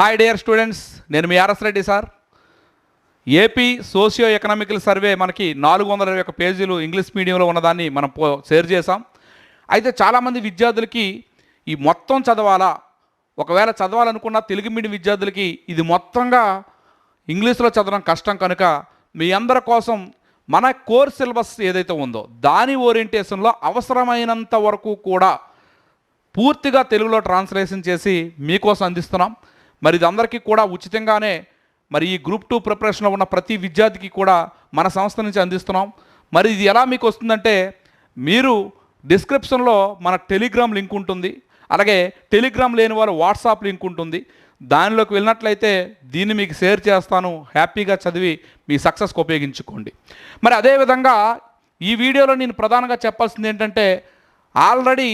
Hi dear students నేను మీ RS Reddy sir. AP socio economical survey మనకి నాలుగు వందల ఇరవై ఒక పేజీలు ఇంగ్లీష్ మీడియంలో ఉన్నదాన్ని మనం షేర్ చేసాం అయితే చాలామంది విద్యార్థులకి ఈ మొత్తం చదవాలా? ఒకవేళ చదవాలనుకున్న తెలుగు మీడియం విద్యార్థులకి ఇది మొత్తంగా ఇంగ్లీష్లో చదవడం కష్టం కనుక మీ అందరి కోసం మన కోర్ సిలబస్ ఏదైతే ఉందో దాని ఓరియంటేషన్లో అవసరమైనంత వరకు కూడా పూర్తిగా తెలుగులో ట్రాన్స్లేషన్ చేసి మీకోసం అందిస్తున్నాం. మరి ఇది అందరికీ కూడా ఉచితంగానే మరి ఈ గ్రూప్ టూ ప్రిపరేషన్లో ఉన్న ప్రతి విద్యార్థికి కూడా మన సంస్థ నుంచి అందిస్తున్నాం. మరి ఇది ఎలా మీకు వస్తుందంటే మీరు డిస్క్రిప్షన్లో మన టెలిగ్రామ్ లింక్ ఉంటుంది. అలాగే టెలిగ్రామ్ లేని వారు వాట్సాప్ లింక్ ఉంటుంది. దానిలోకి వెళ్ళినట్లయితే దీన్ని మీకు షేర్ చేస్తాను. హ్యాపీగా చదివి మీ సక్సెస్కి ఉపయోగించుకోండి. మరి అదేవిధంగా ఈ వీడియోలో నేను ప్రధానంగా చెప్పాల్సింది ఏంటంటే already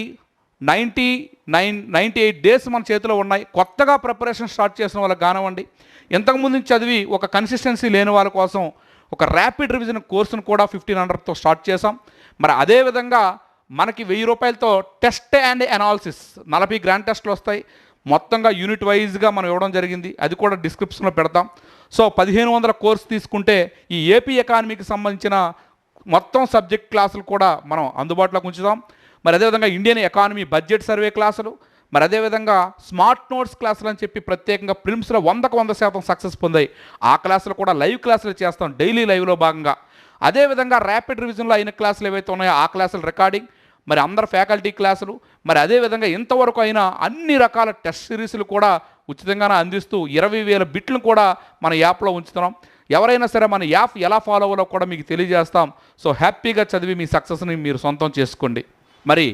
ninety nine ninety eight days మన చేతిలో ఉన్నాయి. కొత్తగా ప్రిపరేషన్ స్టార్ట్ చేసిన వాళ్ళకి కానివ్వండి. ఇంతకుముందు నుంచి చదివి ఒక కన్సిస్టెన్సీ లేని వాళ్ళ కోసం ఒక ర్యాపిడ్ రివిజన్ కోర్సును కూడా ఫిఫ్టీన్ హండ్రెడ్తో స్టార్ట్ చేసాం మరి అదేవిధంగా మనకి వెయ్యి రూపాయలతో టెస్ట్ అండ్ అనాలిసిస్ నలభై గ్రాండ్ టెస్ట్లు వస్తాయి. మొత్తంగా యూనిట్ వైజ్గా మనం ఇవ్వడం జరిగింది. అది కూడా డిస్క్రిప్షన్లో పెడతాం. సో పదిహేను వందల కోర్స్ తీసుకుంటే ఈ ఏపీ ఎకానమీకి సంబంధించిన మొత్తం సబ్జెక్ట్ క్లాసులు కూడా మనం అందుబాటులోకి ఉంచుతాం. మరి అదేవిధంగా ఇండియన్ ఎకానమీ బడ్జెట్ సర్వే క్లాసులు మరి అదేవిధంగా స్మార్ట్ నోట్స్ క్లాసులు అని చెప్పి ప్రత్యేకంగా ప్రిమ్స్లో వందకు వంద శాతం సక్సెస్ పొందాయి. ఆ క్లాసులు కూడా లైవ్ క్లాసులు చేస్తాం డైలీ లైవ్లో భాగంగా. అదేవిధంగా ర్యాపిడ్ రివిజన్లో అయిన క్లాసులు ఏవైతే ఉన్నాయో ఆ క్లాసులు రికార్డింగ్ మరి అందరు ఫ్యాకల్టీ క్లాసులు మరి అదేవిధంగా ఇంతవరకు అయినా అన్ని రకాల టెస్ట్ సిరీస్లు కూడా ఉచితంగానే అందిస్తూ ఇరవై వేల బిట్లను కూడా మన యాప్లో ఉంచుతున్నాం. ఎవరైనా సరే మన యాప్ ఎలా ఫాలో అవ్వాలో కూడా మీకు తెలియజేస్తాం. సో హ్యాపీగా చదివి మీ సక్సెస్ని మీరు సొంతం చేసుకోండి. మరి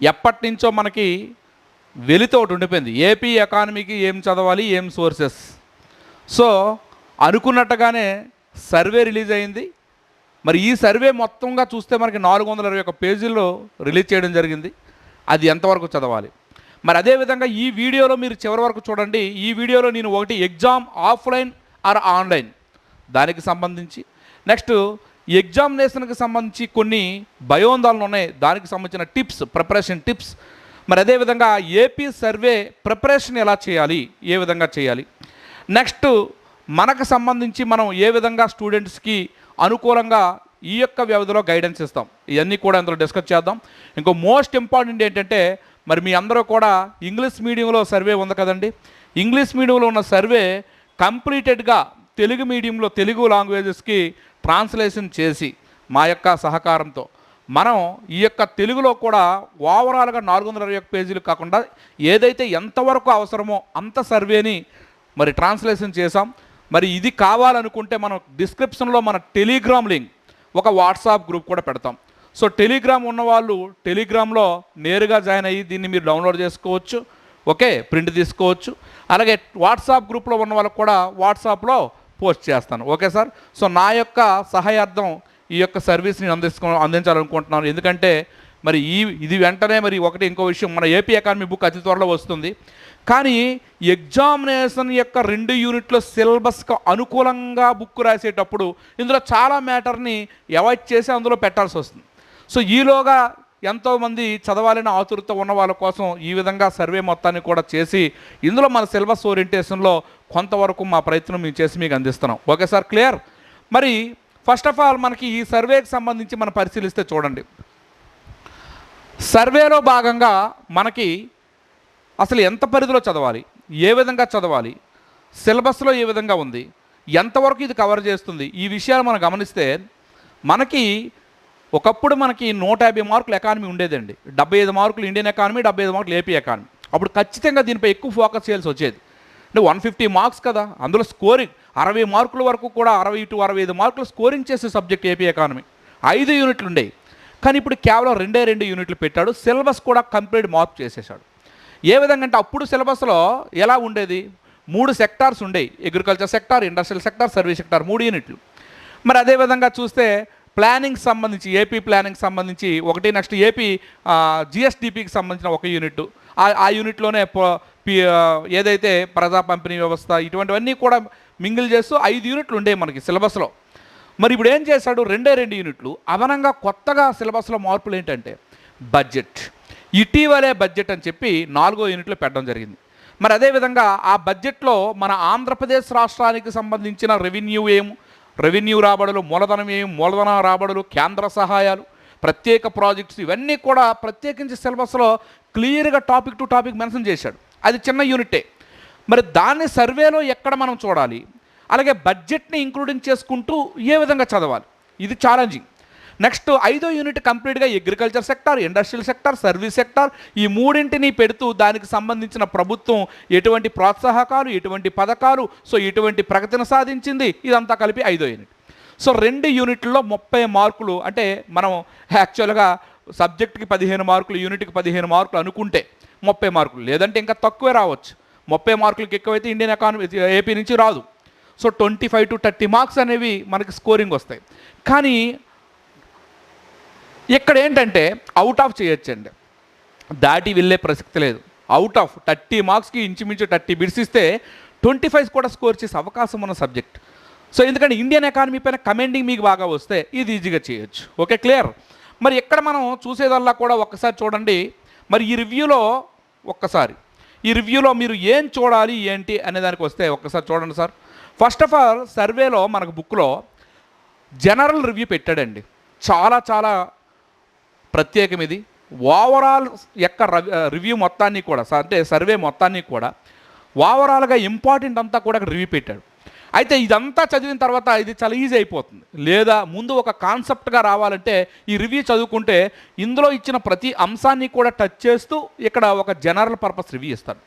ఎప్పటి నుంచో మనకి వెలితో ఒకటి ఉండిపోయింది. ఏపీ ఎకానమీకి ఏం చదవాలి ఏం సోర్సెస్ సో అనుకున్నట్టుగానే సర్వే రిలీజ్ అయింది. మరి ఈ సర్వే మొత్తంగా చూస్తే మనకి నాలుగు వందల ఇరవై ఒక పేజీల్లో రిలీజ్ చేయడం జరిగింది. అది ఎంతవరకు చదవాలి? మరి అదేవిధంగా ఈ వీడియోలో మీరు చివరి వరకు చూడండి. ఈ వీడియోలో నేను ఒకటి ఎగ్జామ్ ఆఫ్లైన్ ఆర్ ఆన్లైన్ దానికి సంబంధించి. నెక్స్ట్ ఎగ్జామినేషన్కి సంబంధించి కొన్ని భయోందాలను ఉన్నాయి. దానికి సంబంధించిన టిప్స్ ప్రిపరేషన్ టిప్స్. మరి అదేవిధంగా ఏపీ సర్వే ప్రిపరేషన్ ఎలా చేయాలి? ఏ విధంగా చేయాలి? నెక్స్ట్ మనకు సంబంధించి మనం ఏ విధంగా స్టూడెంట్స్కి అనుకూలంగా ఈ యొక్క వ్యవధిలో గైడెన్స్ ఇస్తాం? ఇవన్నీ కూడా అందులో డిస్కస్ చేద్దాం. ఇంకో మోస్ట్ ఇంపార్టెంట్ ఏంటంటే మరి మీ అందరూ కూడా ఇంగ్లీష్ మీడియంలో సర్వే ఉంది కదండి. ఇంగ్లీష్ మీడియంలో ఉన్న సర్వే కంప్లీటెడ్గా తెలుగు మీడియంలో తెలుగు లాంగ్వేజెస్కి ట్రాన్స్లేషన్ చేసి మా యొక్క సహకారంతో. మనం ఈ యొక్క తెలుగులో కూడా ఓవరాల్గా నాలుగు వందల ఇరవై ఒక్క పేజీలు కాకుండా ఏదైతే ఎంతవరకు అవసరమో అంత సర్వేని మరి ట్రాన్స్లేషన్ చేసాం మరి ఇది కావాలనుకుంటే మనం డిస్క్రిప్షన్లో మన టెలిగ్రామ్ లింక్ ఒక వాట్సాప్ గ్రూప్ కూడా పెడతాం. సో టెలిగ్రామ్ ఉన్నవాళ్ళు టెలిగ్రామ్లో నేరుగా జాయిన్ అయ్యి దీన్ని మీరు డౌన్లోడ్ చేసుకోవచ్చు. ఓకే ప్రింట్ తీసుకోవచ్చు. అలాగే వాట్సాప్ గ్రూప్లో ఉన్న వాళ్ళకు కూడా వాట్సాప్లో పోస్ట్ చేస్తాను. Okay sir? సో నా యొక్క సహాయార్థం ఈ యొక్క సర్వీస్ని అందించుకో అందించాలనుకుంటున్నాను. ఎందుకంటే మరి ఈ ఇది వెంటనే మరి ఒకటి ఇంకో విషయం మన ఏపీ అకాడమీ బుక్ అతి త్వరలో వస్తుంది. కానీ ఎగ్జామినేషన్ యొక్క రెండు యూనిట్ల సిలబస్కి అనుకూలంగా బుక్ రాసేటప్పుడు ఇందులో చాలా మ్యాటర్ని అవాయిడ్ చేసి అందులో పెట్టాల్సి వస్తుంది. సో ఈలోగా ఎంతోమంది చదవాలని ఆతురత ఉన్న వాళ్ళ కోసం ఈ విధంగా సర్వే మొత్తాన్ని కూడా చేసి ఇందులో మన సిలబస్ ఓరియంటేషన్లో కొంతవరకు మా ప్రయత్నం మేము చేసి మీకు అందిస్తున్నాం. Okay sir clear? మరి ఫస్ట్ ఆఫ్ ఆల్ మనకి ఈ సర్వేకి సంబంధించి మనం పరిశీలిస్తే చూడండి. సర్వేలో భాగంగా మనకి అసలు ఎంత పరిధిలో చదవాలి? ఏ విధంగా చదవాలి? సిలబస్లో ఏ విధంగా ఉంది? ఎంతవరకు ఇది కవర్ చేస్తుంది? ఈ విషయాలు మనం గమనిస్తే మనకి ఒకప్పుడు మనకి నూట యాభై మార్కులు ఎకానమీ ఉండేదండి. డెబ్బై ఐదు మార్కులు ఇండియన్ ఎకానమీ డెబ్బై ఐదు మార్కులు ఏపీ ఎకానమీ అప్పుడు ఖచ్చితంగా దీనిపై ఎక్కువ ఫోకస్ చేయాల్సి వచ్చేది. అంటే వన్ ఫిఫ్టీ మార్క్స్ కదా అందులో స్కోరింగ్ అరవై మార్కుల వరకు కూడా అరవై టు అరవై ఐదు మార్కులు స్కోరింగ్ చేసే సబ్జెక్ట్ ఏపీ ఎకానమీ ఐదు యూనిట్లు ఉండేవి కానీ ఇప్పుడు కేవలం రెండే రెండు యూనిట్లు పెట్టాడు. సిలబస్ కూడా కంప్లీట్ మార్క్ చేసేసాడు ఏ విధంగా అంటే అప్పుడు సిలబస్లో ఎలా ఉండేది? మూడు సెక్టార్స్ ఉండేవి agriculture sector industrial sector service sector మూడు యూనిట్లు. మరి అదేవిధంగా చూస్తే ప్లానింగ్ సంబంధించి ఏపీ ప్లానింగ్ సంబంధించి ఒకటి నెక్స్ట్ ఏపీ జిఎస్డిపికి సంబంధించిన ఒక యూనిట్. ఆ- ఆ యూనిట్లోనే ఏదైతే ప్రజా పంపిణీ వ్యవస్థ ఇటువంటివన్నీ కూడా మింగిల్ చేస్తూ ఐదు యూనిట్లు ఉండేవి మనకి సిలబస్లో. మరి ఇప్పుడు ఏం చేశాడు? రెండే రెండు యూనిట్లు. అదనంగా కొత్తగా సిలబస్లో మార్పులు ఏంటంటే బడ్జెట్. ఇటీవలే బడ్జెట్ అని చెప్పి నాలుగో యూనిట్లో పెట్టడం జరిగింది. మరి అదేవిధంగా ఆ బడ్జెట్లో మన ఆంధ్రప్రదేశ్ రాష్ట్రానికి సంబంధించిన రెవెన్యూ ఏము రెవెన్యూ రాబడులు మూలధనం ఏం మూలధన రాబడులు కేంద్ర సహాయాలు ప్రత్యేక ప్రాజెక్ట్స్ ఇవన్నీ కూడా ప్రత్యేకించి సిలబస్లో క్లియర్గా టాపిక్ టు టాపిక్ మెన్షన్ చేశాడు. అది చిన్న యూనిటే. మరి దాన్ని సర్వేలో ఎక్కడ మనం చూడాలి? అలాగే బడ్జెట్ని ఇంక్లూడింగ్ చేసుకుంటూ ఏ విధంగా చదవాలి? ఇది ఛాలెంజింగ్. నెక్స్ట్ ఐదో యూనిట్ కంప్లీట్గా agriculture sector industrial sector service sector ఈ మూడింటిని పెడుతూ దానికి సంబంధించిన ప్రభుత్వం ఎటువంటి ప్రోత్సాహకాలు ఎటువంటి పథకాలు సో ఎటువంటి ప్రగతిని సాధించింది. ఇదంతా కలిపి ఐదో యూనిట్. సో రెండు యూనిట్లో ముప్పై మార్కులు అంటే మనం యాక్చువల్గా సబ్జెక్ట్కి పదిహేను మార్కులు యూనిట్కి పదిహేను మార్కులు అనుకుంటే ముప్పై మార్కులు. లేదంటే ఇంకా తక్కువే రావచ్చు. ముప్పై మార్కులకి ఎక్కువైతే ఇండియన్ ఎకానమీ ఏపీ నుంచి రాదు. So twenty five to thirty marks అనేవి మనకి స్కోరింగ్ వస్తాయి. కానీ ఇక్కడ ఏంటంటే అవుట్ ఆఫ్ చేయొచ్చండి. దాటి వెళ్ళే ప్రసక్తి లేదు. అవుట్ ఆఫ్ థర్టీ మార్క్స్కి ఇంచుమించు థర్టీ బిడ్స్ ఇస్తే ట్వంటీ ఫైవ్ కూడా స్కోర్ చేసే అవకాశం ఉన్న సబ్జెక్ట్ సో ఎందుకంటే ఇండియన్ ఎకానమీ పైన కమెండింగ్ మీకు బాగా వస్తే ఇది ఈజీగా చేయొచ్చు. ఓకే క్లియర్ మరి ఇక్కడ మనం చూసేదల్లా కూడా ఒక్కసారి చూడండి. మరి ఈ రివ్యూలో ఒక్కసారి. ఈ రివ్యూలో మీరు ఏం చూడాలి ఏంటి అనే దానికి వస్తే ఒక్కసారి చూడండి సార్. ఫస్ట్ ఆఫ్ ఆల్ సర్వేలో మనకు బుక్లో జనరల్ రివ్యూ పెట్టాడండి. చాలా చాలా ప్రత్యేకం ఇది ఓవరాల్ యొక్క రవి- రివ్యూ మొత్తాన్ని కూడా అంటే సర్వే మొత్తాన్ని కూడా ఓవరాల్గా ఇంపార్టెంట్ అంతా కూడా అక్కడ రివ్యూ పెట్టాడు. అయితే ఇదంతా చదివిన తర్వాత ఇది చాలా ఈజీ అయిపోతుంది. లేదా ముందు ఒక కాన్సెప్ట్గా రావాలంటే ఈ రివ్యూ చదువుకుంటే ఇందులో ఇచ్చిన ప్రతి అంశాన్ని కూడా టచ్ చేస్తూ ఇక్కడ ఒక జనరల్ పర్పస్ రివ్యూ ఇస్తాడు.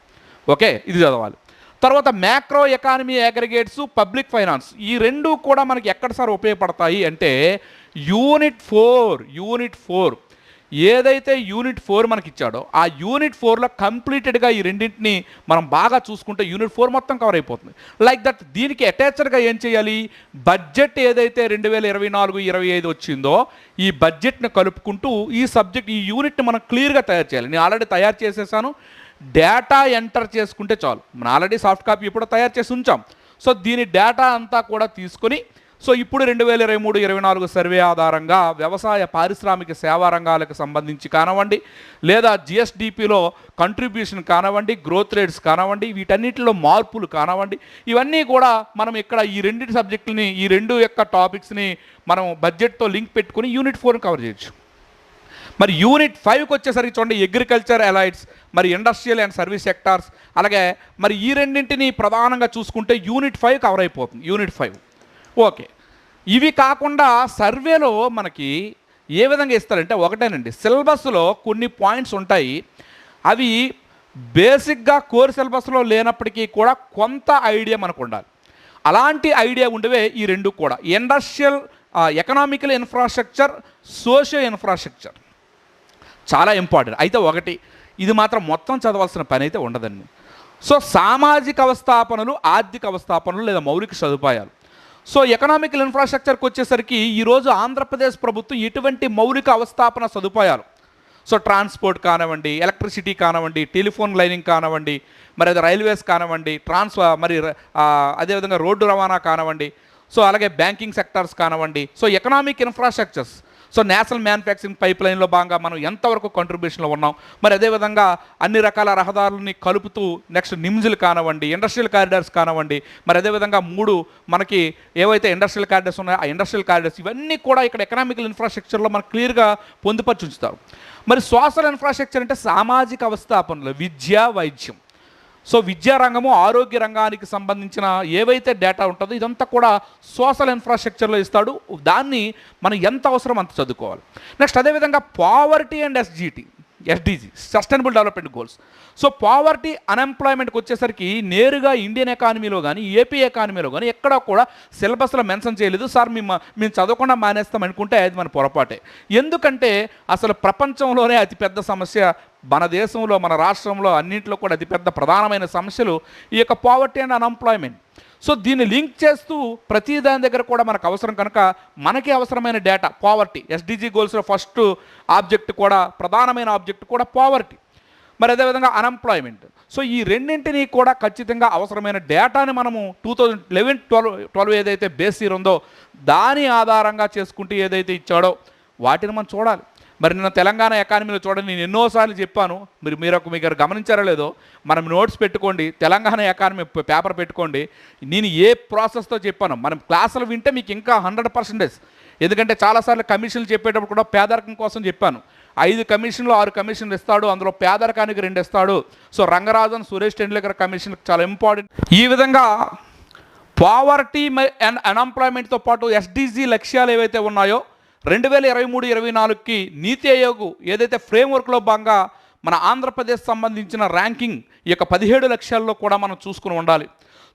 ఓకే? ఇది చదవాలి. తర్వాత macro economy aggregates public finance ఈ రెండు కూడా మనకి ఎక్కడ సార్ ఉపయోగపడతాయి అంటే యూనిట్ ఫోర్ యూనిట్ ఫోర్ ఏదైతే యూనిట్ ఫోర్ మనకి ఇచ్చాడో ఆ యూనిట్ ఫోర్లో కంప్లీటెడ్గా ఈ రెండింటిని మనం బాగా చూసుకుంటే యూనిట్ ఫోర్ మొత్తం కవర్ అయిపోతుంది. లైక్ దట్ దీనికి అటాచ్డ్గా ఏం చేయాలి? బడ్జెట్ ఏదైతే రెండు వేల ఇరవై నాలుగు ఇరవై ఐదు వచ్చిందో ఈ బడ్జెట్ని కలుపుకుంటూ ఈ సబ్జెక్ట్ ఈ యూనిట్ని మనం క్లియర్గా తయారు చేయాలి. నేను ఆల్రెడీ తయారు చేసేసాను. డేటా ఎంటర్ చేసుకుంటే చాలు. మనం ఆల్రెడీ సాఫ్ట్ కాపీ ఇప్పుడు తయారు చేసి ఉంచాం. సో దీని డేటా అంతా కూడా తీసుకొని సో ఇప్పుడు రెండు వేల ఇరవై మూడు ఇరవై నాలుగు సర్వే ఆధారంగా వ్యవసాయ పారిశ్రామిక సేవా రంగాలకు సంబంధించి కానివ్వండి లేదా జిఎస్డిపిలో కంట్రిబ్యూషన్ కానివ్వండి గ్రోత్ రేట్స్ కానివ్వండి వీటన్నిటిలో మార్పులు కానివ్వండి ఇవన్నీ కూడా మనం ఇక్కడ ఈ రెండింటి సబ్జెక్టుని ఈ రెండు యొక్క టాపిక్స్ని మనం బడ్జెట్తో లింక్ పెట్టుకుని యూనిట్ ఫోర్ని కవర్ చేయొచ్చు. మరి యూనిట్ ఫైవ్కి వచ్చేసరికి చూడండి అగ్రికల్చర్ అలైట్స్ మరి ఇండస్ట్రియల్ అండ్ సర్వీస్ సెక్టార్స్ అలాగే మరి ఈ రెండింటిని ప్రధానంగా చూసుకుంటే యూనిట్ ఫైవ్ కవర్ అయిపోతుంది యూనిట్ ఫైవ్. ఓకే. ఇవి కాకుండా సర్వేలో మనకి ఏ విధంగా ఇస్తారంటే ఒకటేనండి. సిలబస్లో కొన్ని పాయింట్స్ ఉంటాయి. అవి బేసిక్గా కోర్ సిలబస్లో లేనప్పటికీ కూడా కొంత ఐడియా మనకు ఉండాలి అలాంటి ఐడియా ఉండవే ఈ రెండు కూడా. Industrial economical infrastructure socio infrastructure. చాలా ఇంపార్టెంట్. అయితే ఒకటి ఇది మాత్రం మొత్తం చదవాల్సిన పని అయితే ఉండదండి. సో సామాజిక అవస్థాపనలు ఆర్థిక అవస్థాపనలు లేదా మౌలిక సదుపాయాలు. సో ఎకనామికల్ ఇన్ఫ్రాస్ట్రక్చర్కి వచ్చేసరికి ఈరోజు ఆంధ్రప్రదేశ్ ప్రభుత్వం ఎటువంటి మౌలిక అవస్థాపన సదుపాయాలు? సో ట్రాన్స్పోర్ట్ కానివ్వండి ఎలక్ట్రిసిటీ కానివ్వండి టెలిఫోన్ లైనింగ్ కానివ్వండి మరి అది రైల్వేస్ కానివ్వండి ట్రాన్స్ మరి అదేవిధంగా రోడ్డు రవాణా కానివ్వండి సో అలాగే బ్యాంకింగ్ సెక్టార్స్ కానివ్వండి so economic infrastructures. So national manufacturing pipe లైన్లో భాగంగా మనం ఎంతవరకు కంట్రిబ్యూషన్లో ఉన్నాం? మరి అదేవిధంగా అన్ని రకాల రహదారులని కలుపుతూ నెక్స్ట్ నిమ్జులు కానివ్వండి ఇండస్ట్రియల్ కారిడార్స్ కానివ్వండి మరి అదేవిధంగా మూడు మనకి ఏవైతే ఇండస్ట్రియల్ కారిడార్స్ ఉన్నాయో ఆ ఇండస్ట్రియల్ కారిడార్స్ ఇవన్నీ కూడా ఇక్కడ ఎకనామికల్ ఇన్ఫ్రాస్ట్రక్చర్లో మనం క్లియర్గా పొందుపరిచి ఉంచుతారు. మరి సోషల్ ఇన్ఫ్రాస్ట్రక్చర్ అంటే సామాజిక అవస్థాపనలు విద్య వైద్యం. సో విద్యారంగము ఆరోగ్య రంగానికి సంబంధించిన ఏవైతే డేటా ఉంటుందో ఇదంతా కూడా సోషల్ ఇన్ఫ్రాస్ట్రక్చర్లో ఇస్తాడు. దాన్ని మనం ఎంత అవసరం అంత చదువుకోవాలి. నెక్స్ట్ అదేవిధంగా poverty and SGT SDG sustainable development goals so poverty అన్ఎంప్లాయ్మెంట్కి వచ్చేసరికి నేరుగా ఇండియన్ ఎకానమీలో కానీ ఏపీ ఎకానమీలో కానీ ఎక్కడ కూడా సిలబస్లో మెన్షన్ చేయలేదు. సార్ మేము మేము చదవకుండా మానేస్తాం అనుకుంటే అది మన పొరపాటే. ఎందుకంటే అసలు ప్రపంచంలోనే అతిపెద్ద సమస్య మన దేశంలో మన రాష్ట్రంలో అన్నింటిలో కూడా అతిపెద్ద ప్రధానమైన సమస్యలు ఈ యొక్క పావర్టీ అండ్ అన్ఎంప్లాయ్మెంట్ సో దీన్ని లింక్ చేస్తూ ప్రతి దాని దగ్గర కూడా మనకు అవసరం కనుక మనకి అవసరమైన డేటా పావర్టీ ఎస్డిజి గోల్స్లో ఫస్ట్ ఆబ్జెక్ట్ కూడా ప్రధానమైన ఆబ్జెక్ట్ కూడా పావర్టీ మరి అదేవిధంగా అన్ఎంప్లాయ్మెంట్ సో ఈ రెండింటినీ కూడా ఖచ్చితంగా అవసరమైన డేటాని మనము two thousand eleven twelve twelve ఏదైతే బేస్ ఇయర్ ఉందో దాని ఆధారంగా చేసుకుంటూ ఏదైతే ఇచ్చాడో వాటిని మనం చూడాలి. మరి నిన్న తెలంగాణ ఎకానమీలో చూడండి నేను ఎన్నోసార్లు చెప్పాను మీరు మీరు ఒక మీకు గమనించారో లేదో మనం నోట్స్ పెట్టుకోండి తెలంగాణ ఎకానమీ పేపర్ పెట్టుకోండి నేను ఏ ప్రాసెస్తో చెప్పాను మనం క్లాసులు వింటే మీకు ఇంకా హండ్రెడ్ పర్సెంటేజ్ ఎందుకంటే చాలాసార్లు కమిషన్లు చెప్పేటప్పుడు కూడా పేదరికం కోసం చెప్పాను. ఐదు కమిషన్లు ఆరు కమిషన్లు ఇస్తాడు అందులో పేదరికానికి రెండు ఇస్తాడు. సో రంగరాజన్ సురేష్ టెండూల్కర్ కమిషన్ చాలా ఇంపార్టెంట్ ఈ విధంగా పావర్టీ అండ్ అన్ఎంప్లాయ్మెంట్తో పాటు ఎస్డిజి లక్ష్యాలు ఏవైతే ఉన్నాయో రెండు వేల ఇరవై మూడు ఇరవై నాలుగుకి నీతి ఆయోగ్ ఏదైతే ఫ్రేమ్వర్క్లో భాగంగా మన ఆంధ్రప్రదేశ్ సంబంధించిన ర్యాంకింగ్ ఈ యొక్క పదిహేడు లక్ష్యాల్లో కూడా మనం చూసుకుని ఉండాలి.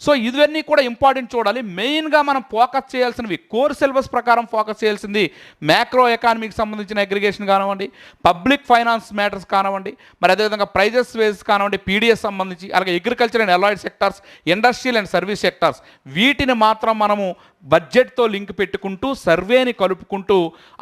సో ఇవన్నీ కూడా ఇంపార్టెంట్ చూడాలి. మెయిన్గా మనం ఫోకస్ చేయాల్సినవి కోర్ సిలబస్ ప్రకారం ఫోకస్ చేయాల్సింది మ్యాక్రో ఎకానమీకి సంబంధించిన అగ్రిగేషన్ కానివ్వండి పబ్లిక్ ఫైనాన్స్ మ్యాటర్స్ కానివ్వండి మరి అదేవిధంగా ప్రైజెస్ వేస్ కానివ్వండి పీడిఎస్ సంబంధించి అలాగే agriculture and allied sectors industrial and service sectors. వీటిని మాత్రం మనము బడ్జెట్తో లింక్ పెట్టుకుంటూ సర్వేని కలుపుకుంటూ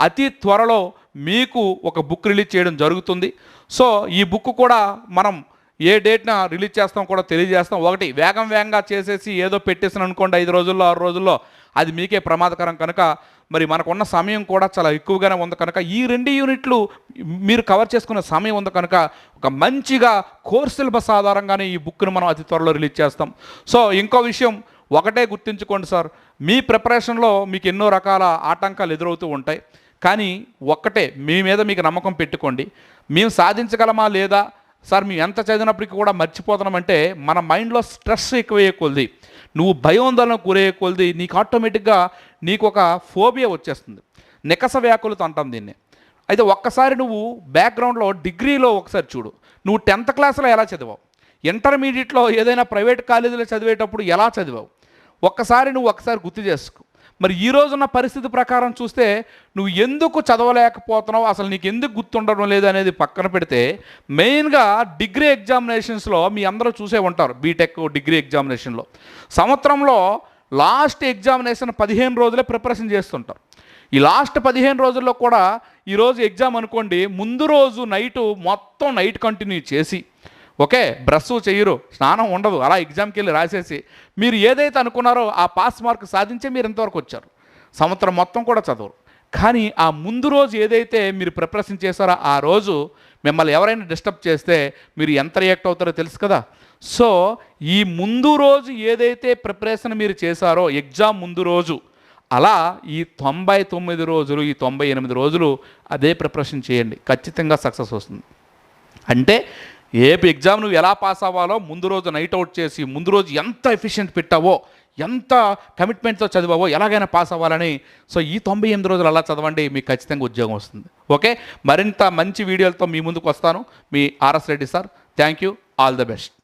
అతి త్వరలో మీకు ఒక బుక్ రిలీజ్ చేయడం జరుగుతుంది. సో ఈ బుక్ కూడా మనం ఏ డేట్న రిలీజ్ చేస్తాం కూడా తెలియజేస్తాం. ఒకటి వేగం వేగంగా చేసేసి ఏదో పెట్టేసిన అనుకోండి ఐదు రోజుల్లో ఆరు రోజుల్లో అది మీకే ప్రమాదకరం కనుక మరి మనకున్న సమయం కూడా చాలా ఎక్కువగానే ఉంది కనుక ఈ రెండు యూనిట్లు మీరు కవర్ చేసుకునే సమయం ఉంది కనుక ఒక మంచిగా కోర్స్ సిలబస్ ఆధారంగానే ఈ బుక్ను మనం అతి త్వరలో రిలీజ్ చేస్తాం. సో ఇంకో విషయం ఒకటే గుర్తుంచుకోండి సార్. మీ ప్రిపరేషన్లో మీకు ఎన్నో రకాల ఆటంకాలు ఎదురవుతూ ఉంటాయి. కానీ ఒక్కటే మీ మీద మీకు నమ్మకం పెట్టుకోండి. మేము సాధించగలమా లేదా సార్ మేము ఎంత చదివినప్పటికీ కూడా మర్చిపోతున్నామంటే మన మైండ్లో స్ట్రెస్ ఎక్కువయ్యే కొలిది. నువ్వు భయోందోళన గురయ్యే కొలిది. నీకు ఆటోమేటిక్గా నీకు ఒక ఫోబియా వచ్చేస్తుంది. నికస వ్యాకులత అంటాం దీన్ని. అయితే ఒక్కసారి నువ్వు బ్యాక్గ్రౌండ్లో డిగ్రీలో ఒకసారి చూడు. నువ్వు టెన్త్ క్లాస్లో ఎలా చదివావు? ఇంటర్మీడియట్లో ఏదైనా ప్రైవేట్ కాలేజీలో చదివేటప్పుడు ఎలా చదివావు? ఒక్కసారి నువ్వు ఒకసారి గుర్తు చేసుకో. మరి ఈ రోజున్న పరిస్థితి ప్రకారం చూస్తే నువ్వు ఎందుకు చదవలేకపోతున్నావు? అసలు నీకు ఎందుకు గుర్తుండడం లేదు అనేది పక్కన పెడితే మెయిన్గా డిగ్రీ ఎగ్జామినేషన్స్లో మీ అందరూ చూసే ఉంటారు బీటెక్ డిగ్రీ ఎగ్జామినేషన్లో. సంవత్సరంలో లాస్ట్ ఎగ్జామినేషన్ పదిహేను రోజులే ప్రిపరేషన్ చేస్తుంటారు. ఈ లాస్ట్ పదిహేను రోజుల్లో కూడా ఈరోజు ఎగ్జామ్ అనుకోండి ముందు రోజు నైటు మొత్తం నైట్ కంటిన్యూ చేసి ఓకే బ్రష్ చెయ్యరు స్నానం ఉండదు అలా ఎగ్జామ్కి వెళ్ళి రాసేసి మీరు ఏదైతే అనుకున్నారో ఆ పాస్ మార్క్ సాధించే మీరు ఇంతవరకు వచ్చారు? సంవత్సరం మొత్తం కూడా చదవరు. కానీ ఆ ముందు రోజు ఏదైతే మీరు ప్రిపరేషన్ చేశారో ఆ రోజు మిమ్మల్ని ఎవరైనా డిస్టర్బ్ చేస్తే మీరు ఎంత రియాక్ట్ అవుతారో తెలుసు కదా? సో ఈ ముందు రోజు ఏదైతే ప్రిపరేషన్ మీరు చేశారో ఎగ్జామ్ ముందు రోజు అలా ఈ తొంభై తొమ్మిది రోజులు ఈ తొంభై ఎనిమిది రోజులు అదే ప్రిపరేషన్ చేయండి. ఖచ్చితంగా సక్సెస్ వస్తుంది. అంటే ఏ ఎగ్జామ్ నువ్వు ఎలా పాస్ అవ్వాలో ముందు రోజు నైట్ అవుట్ చేసి ముందు రోజు ఎంత ఎఫిషియెంట్ పెట్టావో ఎంత కమిట్మెంట్తో చదివావో ఎలాగైనా పాస్ అవ్వాలని. సో ఈ తొంభై ఎనిమిది రోజులు అలా చదవండి మీకు ఖచ్చితంగా ఉద్యోగం వస్తుంది. ఓకే? మరింత మంచి వీడియోలతో మీ ముందుకు వస్తాను. మీ RS Reddy sir thank you all the best